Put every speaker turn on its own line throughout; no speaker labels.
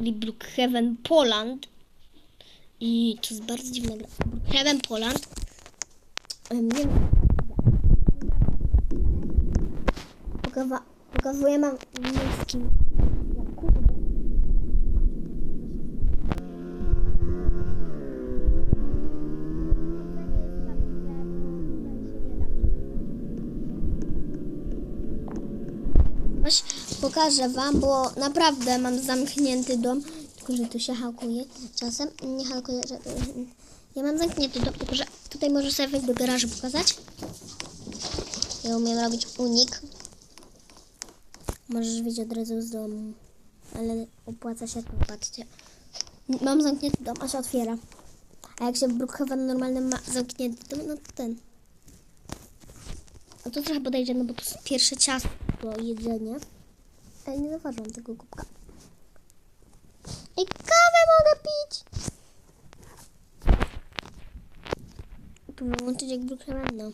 czyli Brookhaven Poland. I to jest bardzo dziwna gra. Brookhaven Poland. Nie. Pokawa- pokazuję mam skin. Pokażę wam, bo naprawdę mam zamknięty dom, tylko że tu się halkuje czasem. Nie halkuje, że... Ja mam zamknięty dom, tylko że tutaj możesz sobie wejść do garażu pokazać. Ja umiem robić unik. Możesz wyjść od razu z domu, ale opłaca się to, patrzcie. Mam zamknięty dom, a się otwiera. A jak się w Brookhaven normalnym ma zamknięty dom, no to ten. A to trochę podejdzie, no bo to jest pierwsze ciasto do Ale nie zauważyłam tego kubka. I kawę mogę pić! Tu wyłączyć jak Brookhaven.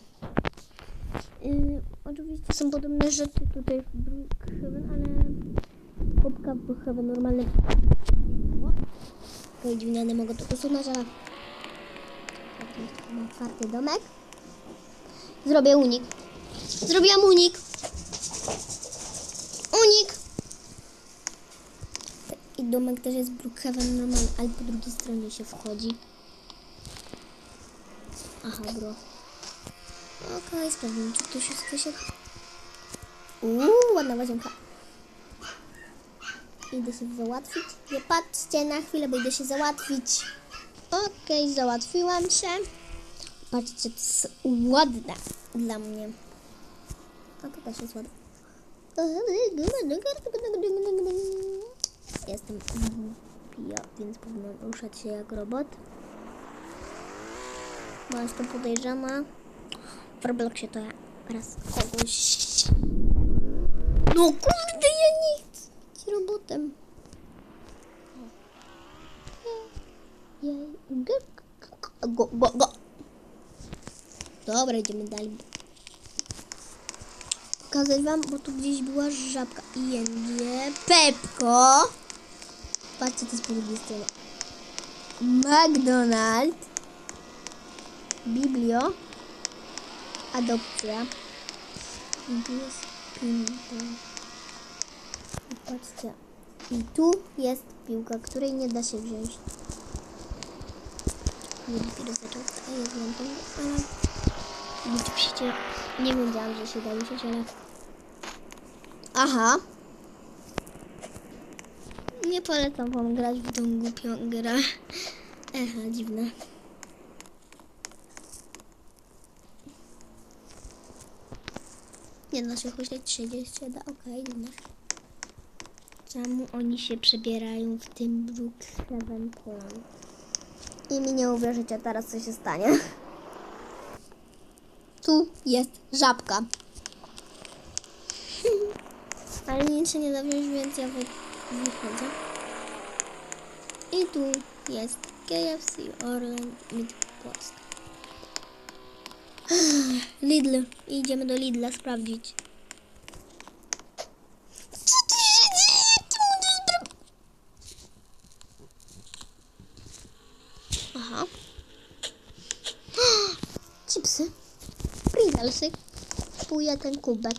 Yy, oczywiście są podobne rzeczy tutaj w Brookhaven, ale kubka w Brookhaven normalnie. Okej, dziwne, nie mogę to usunąć, ale... Mam otwarty domek. Zrobię unik. Zrobiłam. Unik. I domek też jest Brookhaven normalny, ale po drugiej stronie się wchodzi. Aha, bro. Okej, sprawdzimy, czy tu się coś... Uuu, ładna łazienka. Idę się załatwić. Nie patrzcie na chwilę, bo idę się załatwić. Okej, załatwiłam się. Patrzcie, to jest ładne dla mnie. A to też jest ładne. Jestem głupia, więc powinnam ruszać się jak robot. Bo jestem podejrzana. W Robloxie to ja raz kogoś... No kurde, ja nie chcę być robotem. Go, go, go. Dobra, idziemy dalej. Pokażę wam, bo tu gdzieś była żabka. ING, Pepko. Patrzcie, to jest po drugiej stronie. McDonald's. Biblio. Adopcja. I tu jest. I patrzcie. I tu jest piłka, której nie da się wziąć. Nie dopiero zaczął, a ja znam tą, ale... Widzicie, nie wiedziałam, że się da wziąć, ale... Aha. Nie polecam wam grać w tą głupią grę. Echa, dziwne. Nie siedzieć się da, okej, okay, Czemu oni się przebierają w tym Brookhaven Poland? I mi nie uwierzycie teraz, co się stanie. Tu jest żabka. Ale nic się nie da wziąć, więc ja wy- wychodzę. I tu jest KFC Orlen Midpost. Lidl. Idziemy do Lidla sprawdzić. Co bra- Aha. Chipsy. Pringlesy. Kupuję ten kubek.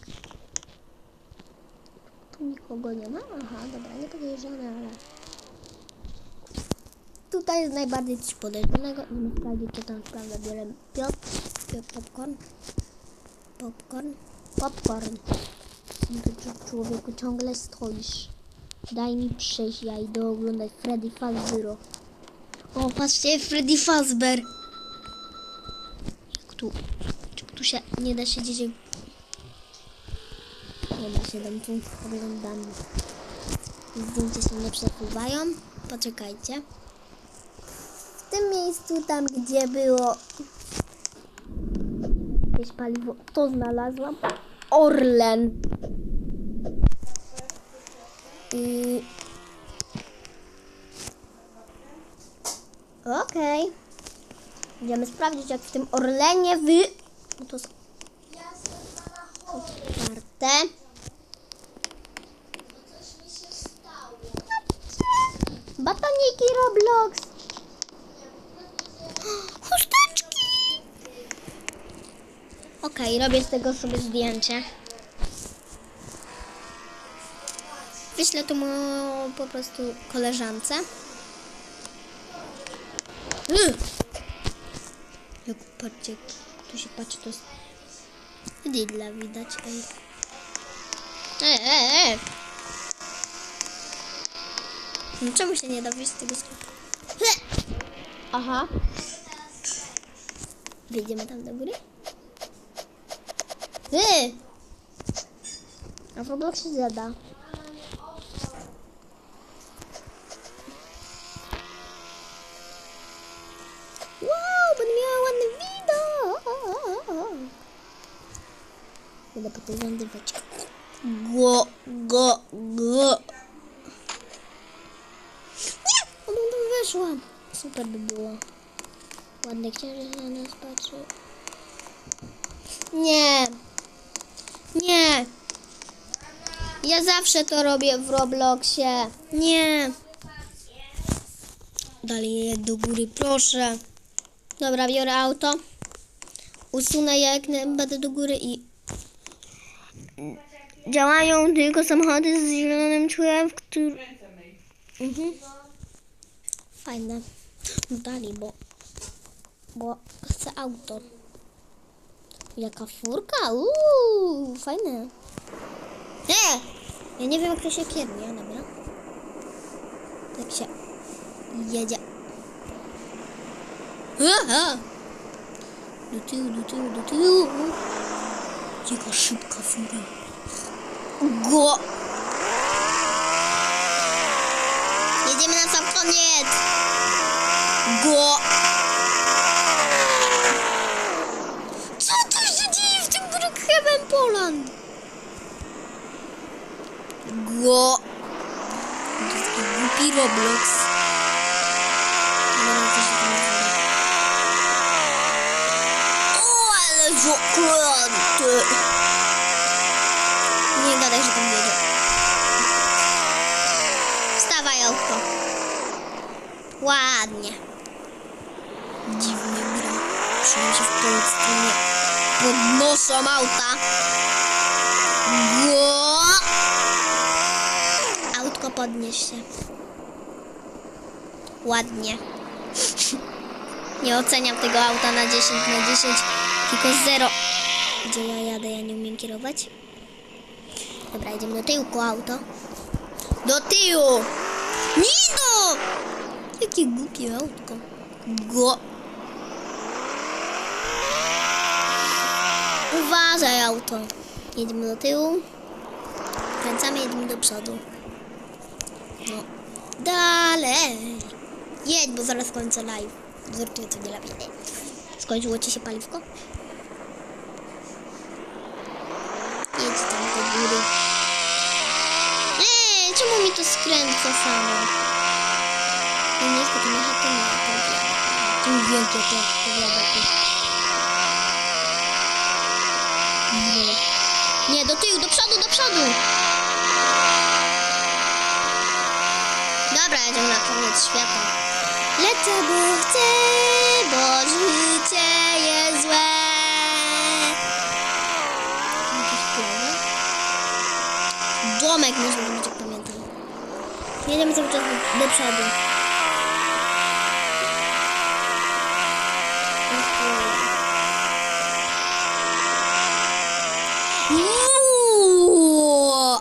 Tu nikogo nie ma? Aha, dobra, nie podejrzane, ale... Tutaj jest najbardziej coś podejrzanego. Nie sprawdzić, co tam naprawdę biorę. Piotr, Piotr, popcorn. Popcorn. Popcorn. No człowieku ciągle stoisz. Daj mi przejść, ja idę oglądać Freddy Fazbear. O, patrzcie, Freddy Fazbear. Jak tu, tu się nie da siedzieć jak... Nie da się tam tu oglądamy. Zdjęcia się nie przepływają. Poczekajcie. W tym miejscu, tam gdzie było jakieś paliwo, to znalazłam. Orlen. I... Okej. Idziemy sprawdzić, jak w tym Orlenie wy... No to jest otwarte. Chusteczki Roblox. Chusteczki. Okej, robię z tego sobie zdjęcie. Wyślę to mu po prostu koleżance. Mm. Jak patrzcie, tu się patrzy, to jest Didla widać, ej. Ej, ej, ej. No czemu się nie da wyjść z tego sklepu? Aha. Wyjdziemy tam do góry? Ty! A w Roblox się zada. Wow, będę miała ładny widok. Idę po tej wędróweczce. Go, go, go. Nie! Ona tam weszła. Super by było. Ładny księżyc na nas patrzy. Nie. Nie. Ja zawsze to robię w Robloxie. Nie. Dalej do góry, proszę. Dobra, biorę auto. Usunę jak będę do góry i... Działają tylko samochody z zielonym człem, w którym... Mhm. Fajne. Dalej, bo... Bo chcę auto. Jaka furka? Uuu, fajne. Nie! Ja nie wiem, jak to się kieruje, dobra. Tak się jedzie. Aha! Do tyłu, do tyłu, do tyłu. Jaka szybka fura. Go! Jedziemy na sam koniec. Go! Co tu się dzieje w tym Brookhaven Poland? Go! Taki głupi Roblox. O, ale zakręty! Nie gadaj, że tam jedzie. Wstawaj, autko. Ładnie. Przynajmniej się w Polsce nie podnoszą auta. Go! Autko podnieś się. Ładnie. Nie oceniam tego auta na 10 na 10, tylko 0. Gdzie ja jadę? Ja nie umiem kierować. Dobra, idziemy do tyłku auto. Do tyłu! Nido! Jakie głupie autko. Go! Uważaj auto. Jedziemy do tyłu. Kręcamy, jedziemy do przodu. No. Dalej. Jedź, bo zaraz kończę live. Żartuję, to nie lepiej. Skończyło ci się paliwko? Jedź tam do góry. Eee, czemu mi to skręca samo? Nie chcę tam jechać, to nie, to nie. Tu wielkie to powiada tu. Nie. Nie, do tyłu, do przodu, do przodu! Dobra, jedziemy na koniec świata. Lecę, bo chcę, bo życie jest złe. Domek można jak pamiętam. Jedziemy cały czas do przodu. Uuu.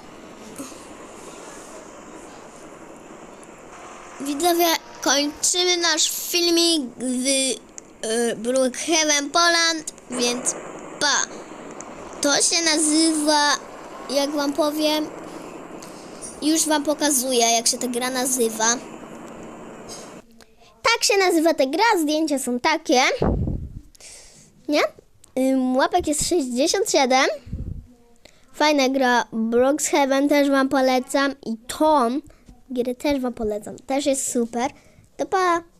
Widzowie, kończymy nasz filmik z y, Brookhaven Poland, więc pa. To się nazywa, jak wam powiem, już wam pokazuję, jak się ta gra nazywa. Tak się nazywa ta gra, zdjęcia są takie. Nie? Łapek jest 67. Fajna gra. Brookhaven też wam polecam. I Tom, gry też wam polecam. Też jest super. To pa!